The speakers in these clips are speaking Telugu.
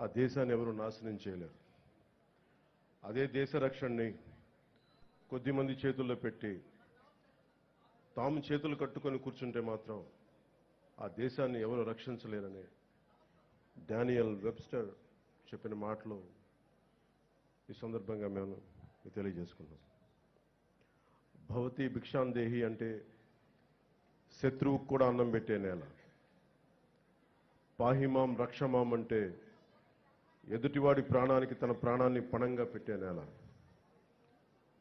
ఆ దేశాన్ని ఎవరు నాశనం చేయలేరు. అదే దేశ రక్షణని కొద్దిమంది చేతుల్లో పెట్టి తాము చేతులు కట్టుకొని కూర్చుంటే మాత్రం ఆ దేశాన్ని ఎవరు రక్షించలేరని డానియల్ వెబ్స్టర్ చెప్పిన మాటలు ఈ సందర్భంగా మేము తెలియజేసుకున్నాం. భవతి భిక్షాందేహి అంటే శత్రువుకు కూడా అన్నం పెట్టే నేల. పాహిమాం రక్షమాం అంటే ఎదుటివాడి ప్రాణానికి తన ప్రాణాన్ని పణంగా పెట్టే నేల.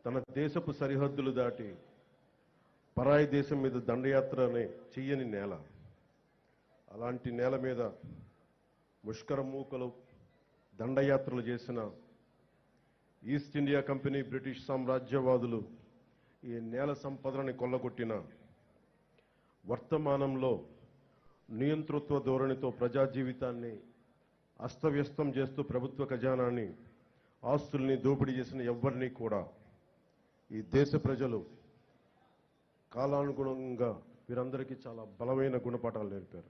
తన దేశపు సరిహద్దులు దాటి పరాయి దేశం మీద దండయాత్రని చెయ్యని నేల. అలాంటి నేల మీద ముష్కర మూకలు దండయాత్రలు చేసిన ఈస్ట్ ఇండియా కంపెనీ బ్రిటిష్ సామ్రాజ్యవాదులు ఈ నేల సంపదలని కొల్లగొట్టిన వర్తమానంలో నియంతృత్వ ధోరణితో ప్రజా జీవితాన్ని అస్తవ్యస్తం చేస్తూ ప్రభుత్వ ఖజానాన్ని ఆస్తుల్ని దోపిడీ చేసిన ఎవ్వరినీ కూడా ఈ దేశ ప్రజలు కాలానుగుణంగా వీరందరికీ చాలా బలమైన గుణపాఠాలు నేర్పారు.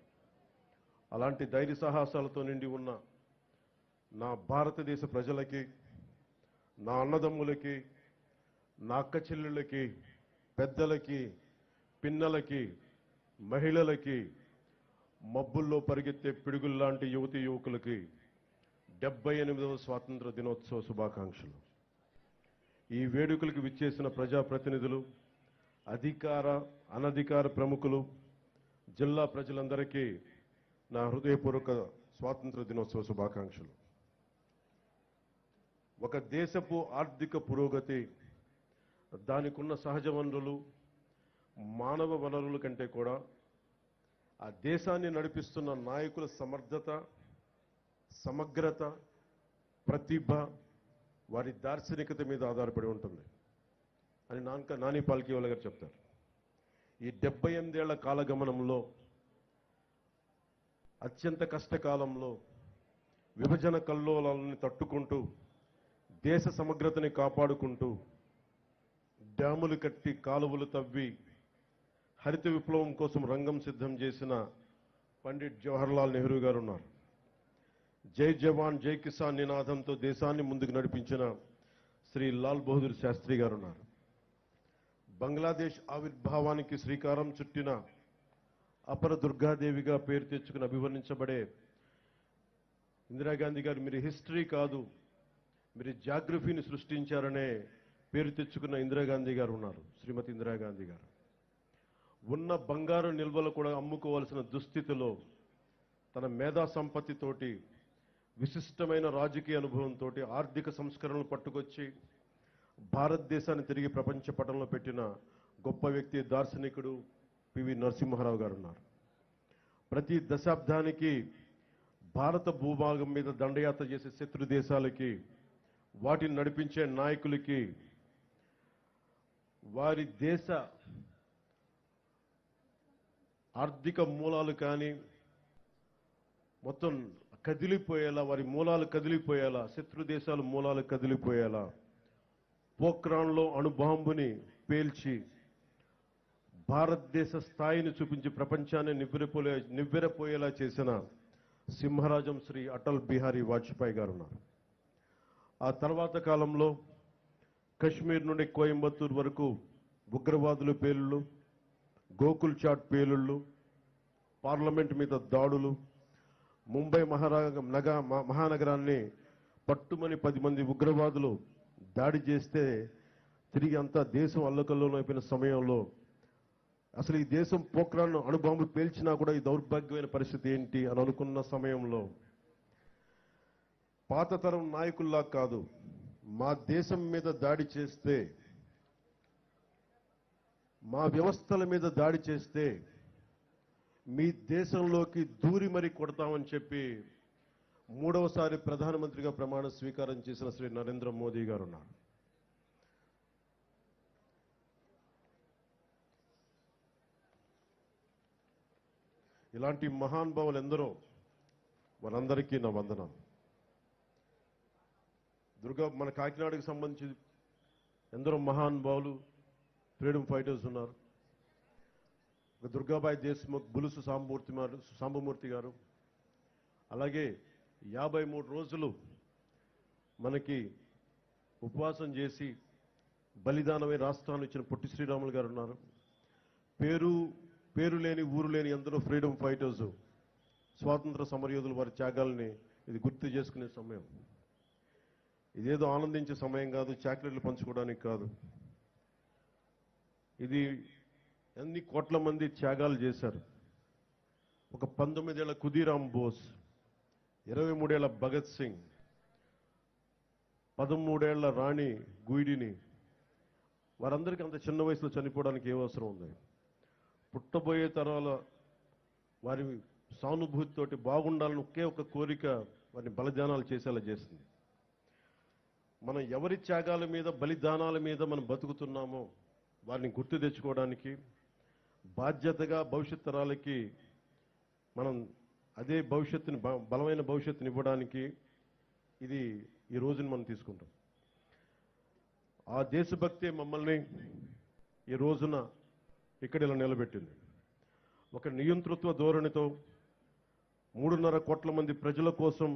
అలాంటి ధైర్య సాహసాలతో నిండి ఉన్న నా భారతదేశ ప్రజలకి నా అన్నదమ్ములకి నా అక్క చెల్లెళ్ళకి పెద్దలకి పిన్నలకి మహిళలకి మబ్బుల్లో పరిగెత్తే పిడుగుల్లాంటి యువతి యువకులకి డెబ్బై ఎనిమిదవ స్వాతంత్ర దినోత్సవ శుభాకాంక్షలు. ఈ వేడుకలకు విచ్చేసిన ప్రజాప్రతినిధులు అధికార అనధికార ప్రముఖులు జిల్లా ప్రజలందరికీ నా హృదయపూర్వక స్వాతంత్ర దినోత్సవ శుభాకాంక్షలు. ఒక దేశపు ఆర్థిక పురోగతి దానికున్న సహజ వనరులు మానవ వనరుల కంటే కూడా ఆ దేశాన్ని నడిపిస్తున్న నాయకుల సమర్థత సమగ్రత ప్రతిభ వారి దార్శనికత మీద ఆధారపడి ఉంటుంది అని నాన్క నాని పాల్కీవాల గారు చెప్తారు. ఈ డెబ్బై ఎనిమిదేళ్ళ కాలగమనంలో అత్యంత కష్టకాలంలో విభజన కల్లోలాలని తట్టుకుంటూ దేశ సమగ్రతని కాపాడుకుంటూ డ్యాములు కట్టి కాలువలు తవ్వి హరిత విప్లవం కోసం రంగం సిద్ధం చేసిన పండిట్ జవహర్లాల్ నెహ్రూ గారు ఉన్నారు జై జవాన్ జై కిసాన్ నినాదంతో దేశాన్ని ముందుకు నడిపించిన శ్రీ లాల్ బహదూర్ శాస్త్రి గారు ఉన్నారు బంగ్లాదేశ్ ఆవిర్భావానికి శ్రీకారం చుట్టిన అపర దుర్గాదేవిగా పేరు తెచ్చుకుని అభివర్ణించబడే ఇందిరాగాంధీ గారు మీరు హిస్టరీ కాదు మీరు జాగ్రఫీని సృష్టించారనే పేరు తెచ్చుకున్న ఇందిరాగాంధీ గారు ఉన్నారు. శ్రీమతి ఇందిరాగాంధీ గారు. ఉన్న బంగారు నిల్వలు కూడా అమ్ముకోవాల్సిన దుస్థితిలో తన మేధా సంపత్తితోటి విశిష్టమైన రాజకీయ అనుభవంతో ఆర్థిక సంస్కరణలు పట్టుకొచ్చి భారతదేశాన్ని తిరిగి ప్రపంచ పటంలో పెట్టిన గొప్ప వ్యక్తి దార్శనికుడు పివి నరసింహారావు గారు ఉన్నారు ప్రతి దశాబ్దానికి భారత భూభాగం మీద దండయాత్ర చేసే శత్రు దేశాలకి వాటిని నడిపించే నాయకులకి వారి దేశ ఆర్థిక మూలాలు కానీ మొత్తం కదిలిపోయేలా వారి మూలాలు కదిలిపోయేలా శత్రు దేశాల మూలాలు కదిలిపోయేలా పోక్రాన్లో అణుబాంబుని పేల్చి భారతదేశ స్థాయిని చూపించి ప్రపంచాన్ని నివ్వెరపోలే నివ్వెరపోయేలా చేసిన సింహరాజం శ్రీ అటల్ బిహారీ వాజ్పేయి గారు ఉన్నారు. ఆ తర్వాత కాలంలో కశ్మీర్ నుండి కోయంబత్తూర్ వరకు ఉగ్రవాదుల పేలుళ్ళు గోకుల్ చాట్ పేలుళ్ళు పార్లమెంట్ మీద దాడులు ముంబై మహారా నగ మ- మహానగరాన్ని పట్టుమని పది మంది ఉగ్రవాదులు దాడి చేస్తే తిరిగి అంతా దేశం అల్లకల్లోలం అయిపోయిన సమయంలో అసలు ఈ దేశం పోక్రాన్ను అణుబాంబులు పేల్చినా కూడా ఈ దౌర్భాగ్యమైన పరిస్థితి ఏంటి అని అనుకున్న సమయంలో పాత తరం నాయకుల్లా కాదు మా దేశం మీద దాడి చేస్తే మా వ్యవస్థల మీద దాడి చేస్తే మీ దేశంలోకి దూరి మరి కొడతామని చెప్పి మూడవసారి ప్రధానమంత్రిగా ప్రమాణ స్వీకారం చేసిన శ్రీ నరేంద్ర మోదీ గారు ఉన్నారు. ఇలాంటి మహానుభావులు ఎందరో వాళ్ళందరికీ నా వందనం దుర్గా మన కాకినాడకి సంబంధించి ఎందరో మహానుభావులు ఫ్రీడమ్ ఫైటర్స్ ఉన్నారు. ఒక దుర్గాబాయి దేశ్ముఖ్ బులుసు సాంబమూర్తి గారు సాంబమూర్తి గారు. అలాగే యాభై మూడు రోజులు మనకి ఉపవాసం చేసి బలిదానమై రాష్ట్రాన్ని ఇచ్చిన పొట్టి శ్రీరాములు గారు ఉన్నారు. పేరు పేరు లేని ఊరు లేని ఎందరో ఫ్రీడమ్ ఫైటర్స్ స్వాతంత్ర సమరయోధులు వారి త్యాగాల్ని ఇది గుర్తు చేసుకునే సమయం. ఇదేదో ఆనందించే సమయం కాదు చాక్లెట్లు పంచుకోవడానికి కాదు. ఇది ఎన్ని కోట్ల మంది త్యాగాలు చేశారు. ఒక పంతొమ్మిదేళ్ళ కుదీరాం బోస్ ఇరవై మూడేళ్ళ భగత్ సింగ్ పదమూడేళ్ళ రాణి గుయిడిని. వారందరికీ అంత చిన్న వయసులో చనిపోవడానికి ఏ అవసరం ఉంది? పుట్టబోయే తరాల వారి సానుభూతితోటి బాగుండాలని ఒకే ఒక కోరిక వారిని బలిదానాలు చేసేలా చేసింది. మనం ఎవరి త్యాగాల మీద బలిదానాల మీద మనం బతుకుతున్నామో వారిని గుర్తు తెచ్చుకోవడానికి బాధ్యతగా భవిష్యత్ తరాలకి మనం అదే భవిష్యత్తుని బలమైన భవిష్యత్తుని ఇవ్వడానికి ఇది ఈ రోజుని మనం తీసుకుంటాం. ఆ దేశభక్తి మమ్మల్ని ఈ రోజున ఇక్కడ ఇలా నిలబెట్టింది. ఒక నియంతృత్వ ధోరణితో మూడున్నర కోట్ల మంది ప్రజల కోసం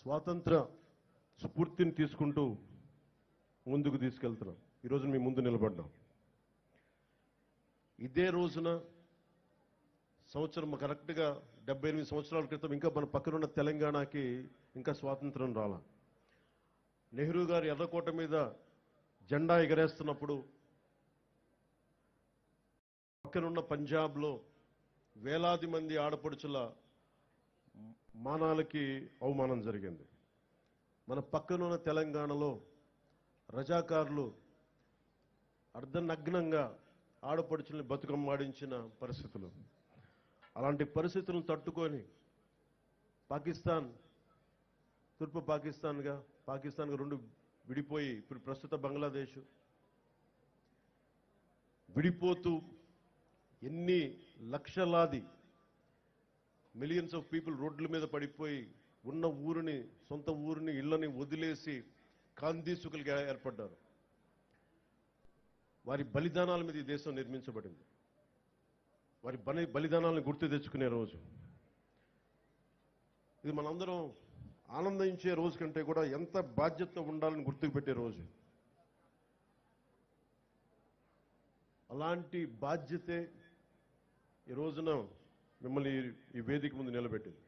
స్వాతంత్ర స్ఫూర్తిని తీసుకుంటూ ముందుకు తీసుకెళ్తున్నాం. ఈరోజు మీ ముందు నిలబడ్డాం. ఇదే రోజున సంవత్సరం కరెక్ట్గా డెబ్బై ఎనిమిది సంవత్సరాల క్రితం ఇంకా మన పక్కనున్న తెలంగాణకి ఇంకా స్వాతంత్రం రాల. నెహ్రూ గారు ఎర్రకోట మీద జెండా ఎగరేస్తున్నప్పుడు పక్కనున్న పంజాబ్లో వేలాది మంది ఆడపడుచుల మానాలకి అవమానం జరిగింది. మన పక్కనున్న తెలంగాణలో రజాకారులు అర్ధనగ్నంగా ఆడపడుచుల్ని బతుకమ్మాడించిన పరిస్థితులు. అలాంటి పరిస్థితులను తట్టుకొని పాకిస్తాన్ తూర్పు పాకిస్తాన్గా పాకిస్తాన్గా రెండు విడిపోయి ఇప్పుడు ప్రస్తుత బంగ్లాదేశ్ విడిపోతూ ఎన్ని లక్షలాది మిలియన్స్ ఆఫ్ పీపుల్ రోడ్ల మీద పడిపోయి ఉన్న ఊరిని సొంత ఊరిని ఇళ్ళని వదిలేసి కాందీసుకులుగా ఏర్పడ్డారు. వారి బలిదానాల మీద ఈ దేశం నిర్మించబడింది. వారి బలి బలిదానాలను గుర్తు తెచ్చుకునే రోజు. ఇది మనందరం ఆనందించే రోజు కంటే కూడా ఎంత బాధ్యత ఉండాలని గుర్తుకు పెట్టే రోజు. అలాంటి బాధ్యతే ఈ రోజున మిమ్మల్ని ఈ- ఈ వేదిక ముందు నిలబెట్టింది.